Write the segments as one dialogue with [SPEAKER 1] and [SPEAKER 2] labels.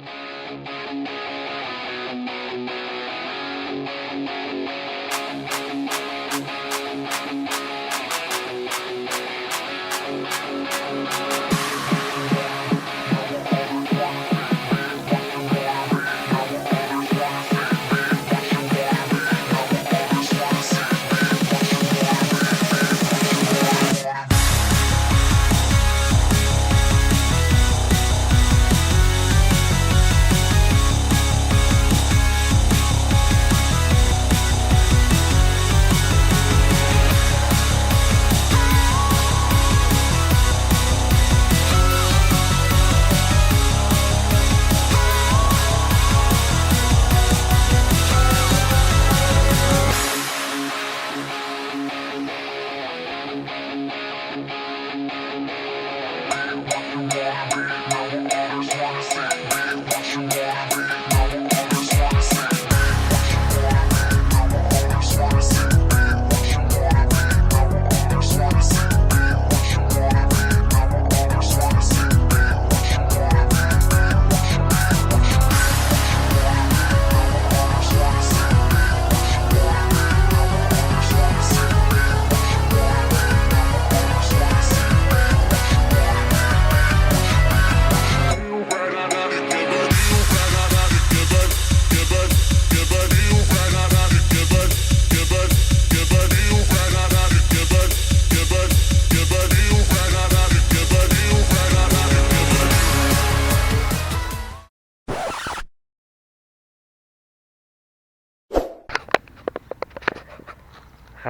[SPEAKER 1] Música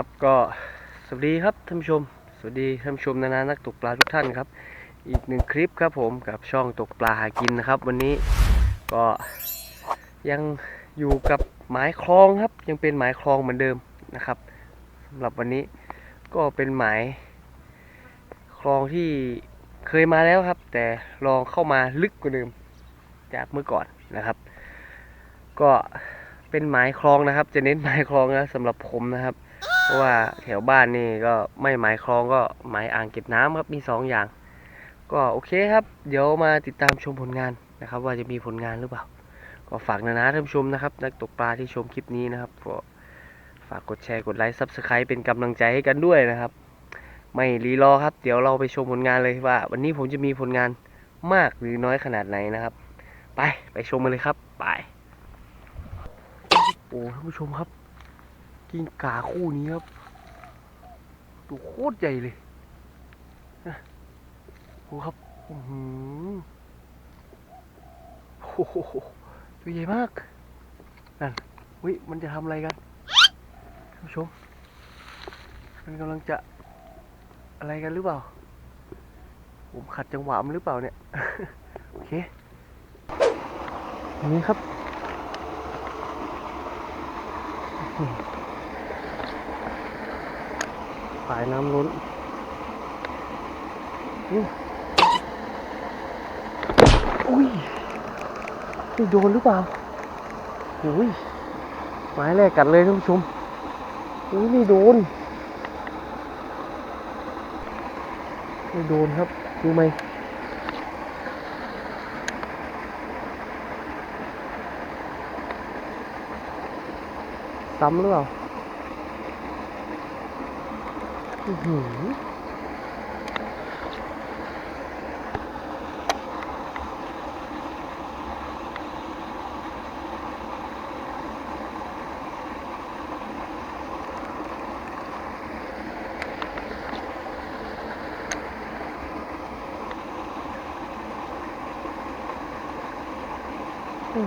[SPEAKER 1] ครับก็สวัสดีครับท่านผู้ชม สวัสดีท่านผู้ชมนานานักตกปลาทุกท่านครับ อีกหนึ่งคลิปครับผมกับช่องตกปลาหากินนะครับ วันนี้ก็ยังอยู่กับหมายคลองครับ ยังเป็นหมายคลองเหมือนเดิมนะครับสำหรับวันนี้ก็เป็นหมายคลองที่เคยมาแล้วครับ แต่ลองเข้ามาลึกกว่าเดิมจากเมื่อก่อนนะครับ ก็เป็นหมายคลองนะครับ จะเน้นหมายคลองนะสำหรับผมนะครับ เพราะว่าแถวบ้านนี่ก็ไม่หมายคลองก็หมายอ่างเก็บน้ำครับมีสองอย่าง ก็โอเคครับ เดี๋ยวมาติดตามชมผลงานนะครับ ว่าจะมีผลงานหรือเปล่า ก็ฝากนะนะท่านผู้ชมนะครับ นักตกปลาที่ชมคลิปนี้นะครับก็ฝากกดแชร์กดไลค์ซับสไครต์เป็นกำลังใจให้กันด้วยนะครับ ไม่รีรอครับ เดี๋ยวเราไปชมผลงานเลยว่า วันนี้ผมจะมีผลงานมากหรือน้อยขนาดไหนนะครับ ไปไปชมกันเลยครับไปโอ้ท่านผู้ชมครับ กิ้งก่าคู่นี้ครับตัวโคตรใหญ่เลยโอ้ครับอื้อหือโอ้โหตัวใหญ่มากนั่นวิมันจะทำอะไรกันท่านผู้ชม มันกำลังจะอะไรกันหรือเปล่า ผมขัดจังหวะมันหรือเปล่าเนี่ย โอเคอย่างนี้ครับ ฝายน้ำล้นอุ้ยนี่โดนหรือเปล่าอุ้ยไม้แรกกัดเลยท่านผู้ชมอุ้ยนี่โดนไม่โดนครับดูไหมซ้ำหรือเปล่า อื้อหื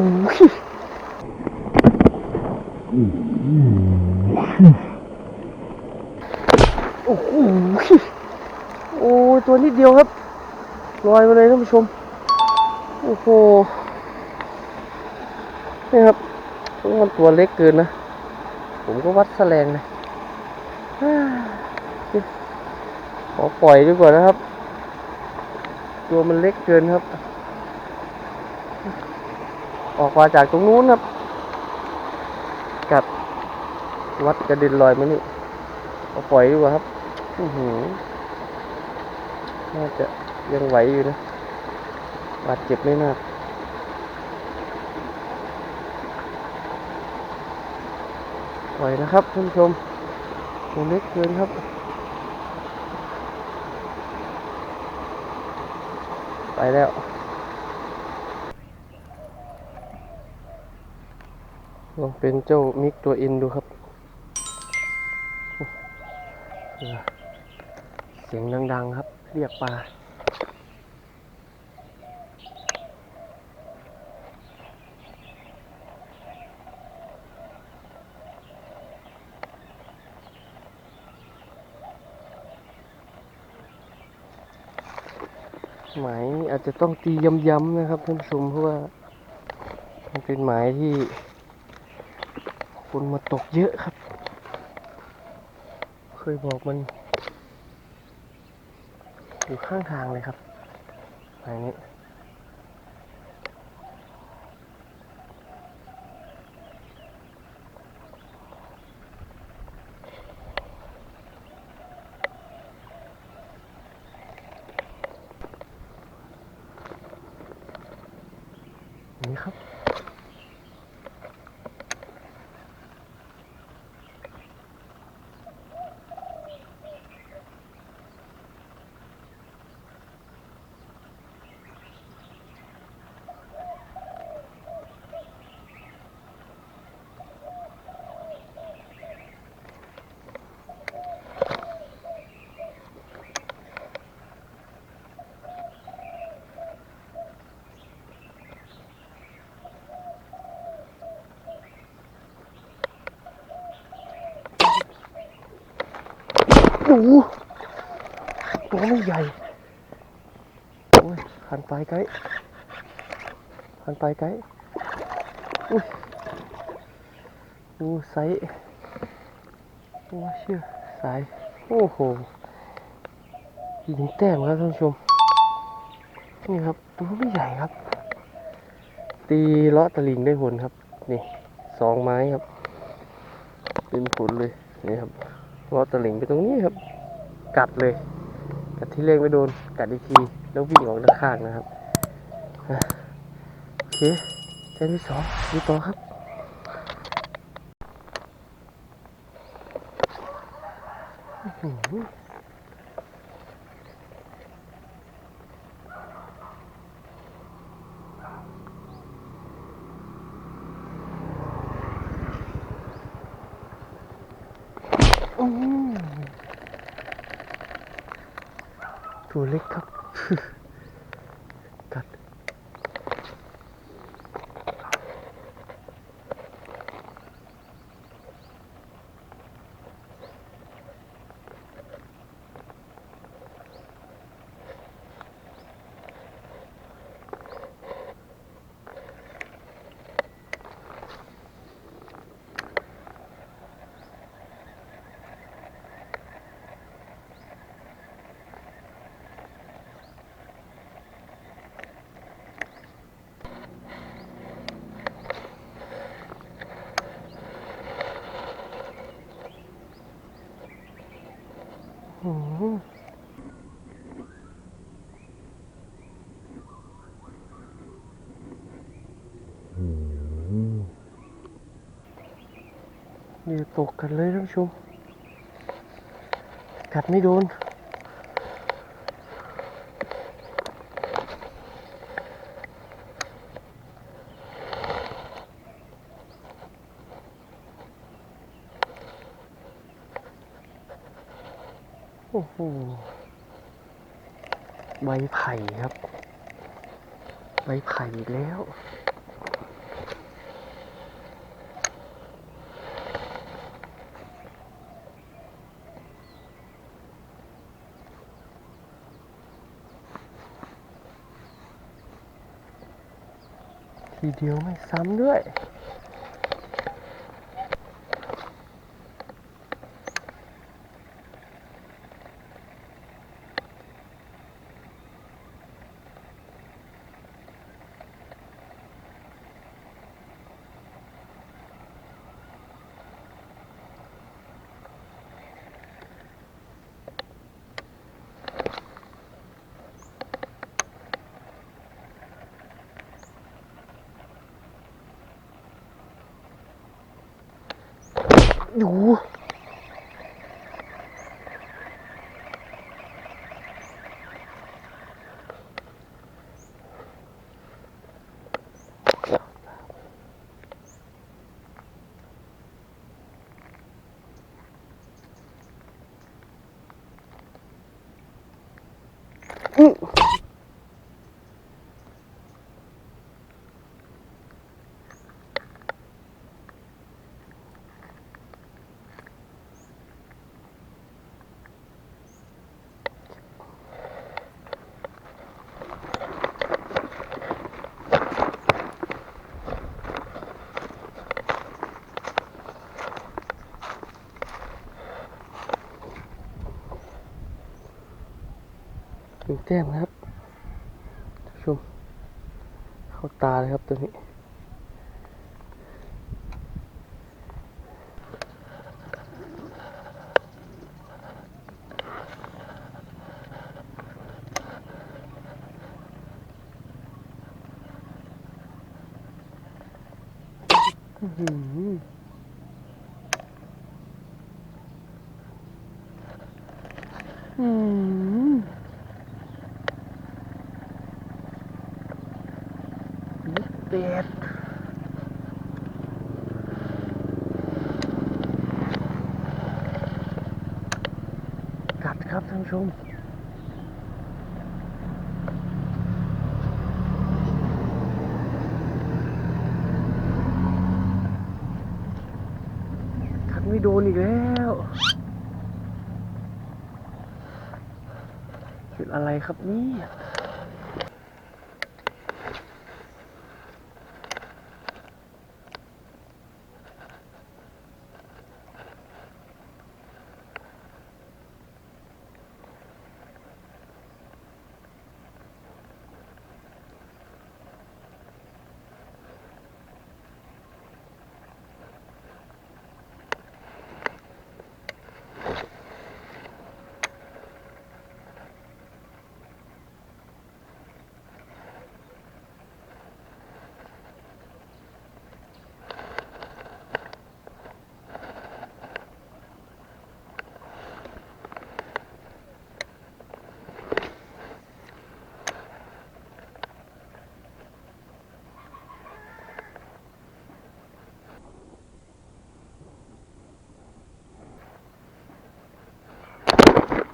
[SPEAKER 1] โอ้โหโอ้โหโอ้ยตัวนิดเดียวครับลอยมาเลยท่านผู้ชม โอ้โห นี่ครับมันตัวเล็กเกินนะ ผมก็วัดแสลงเลยขอปล่อยดีกว่านะครับ ตัวมันเล็กเกินครับ ออกมาจากตรงนู้นครับ กับ วัดกระด็นลอยมานี่เอาปล่อยดีกว่าครับอือหือน่าจะยังไหวอยู่นะบาดเจ็บไม่มากปล่อยนะครับท่านผู้ชมตัวเล็กเกินครับไปแล้ว ลองเป็นเจ้ามิกตัวอินดูครับ เสียงดังๆครับ เรียกปลาหมายอาจจะต้องตีย้ำๆนะครับท่านผู้ชมเพราะว่า มันเป็นหมายที่ คนมาตกเยอะครับ เคยบอกมัน อยู่ข้างทางเลยครับหมายนี้นี่ครับ โอ้โหตัวไม่ใหญ่โอ้ยหันไปไกลหันไปไกลอุ้ยดูไซส์โอ้เชื่อสาย โอ้โหยิงแต้มครับท่านผู้ชม นี่ครับ ตัวไม่ใหญ่ครับ ตีเลาะตะลิงได้ผลครับ นี่สองไม้ครับ เป็นผลเลย นี่ครับ เลาะตะหลิงไปตรงนี้ครับ กัดเลยกัดที่เลขไม่โดนกัดอีกทีแล้ววิ่งออกด้านข้างนะครับอะโอเคแค่ที่สองดูต่อครับอืม ตัวเล็กครับ อืมนี่ตกกันเลยท่านผู้ชมกัดไม่โดน โอ้โห ใบไผ่ครับ ใบไผ่อีกแล้วทีเดียวไม่ซ้ำด้วย ดูอื้ อหนึ่งแต้มครับชม เข้าตาเลยครับตัวนี้อือหืออืม เป็ดกัดครับท่านผู้ชมกัดไม่โดนอีกแล้วเป็นอะไรครับนี่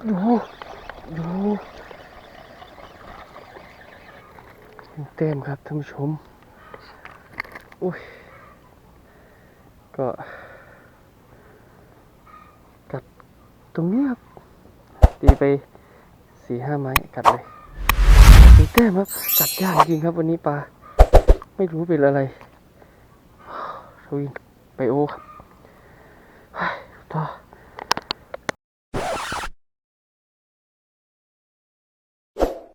[SPEAKER 1] ดูดูเต็มครับท่านผู้ชมอุ้ยก็กัดตรงนี้ครับตีไปสี่ห้าไม้กัดเลยมีแต้มครับกัดยากจริงครับวันนี้ปลาไม่รู้เป็นอะไรทวินไปโอครับเฮ้ยต่อ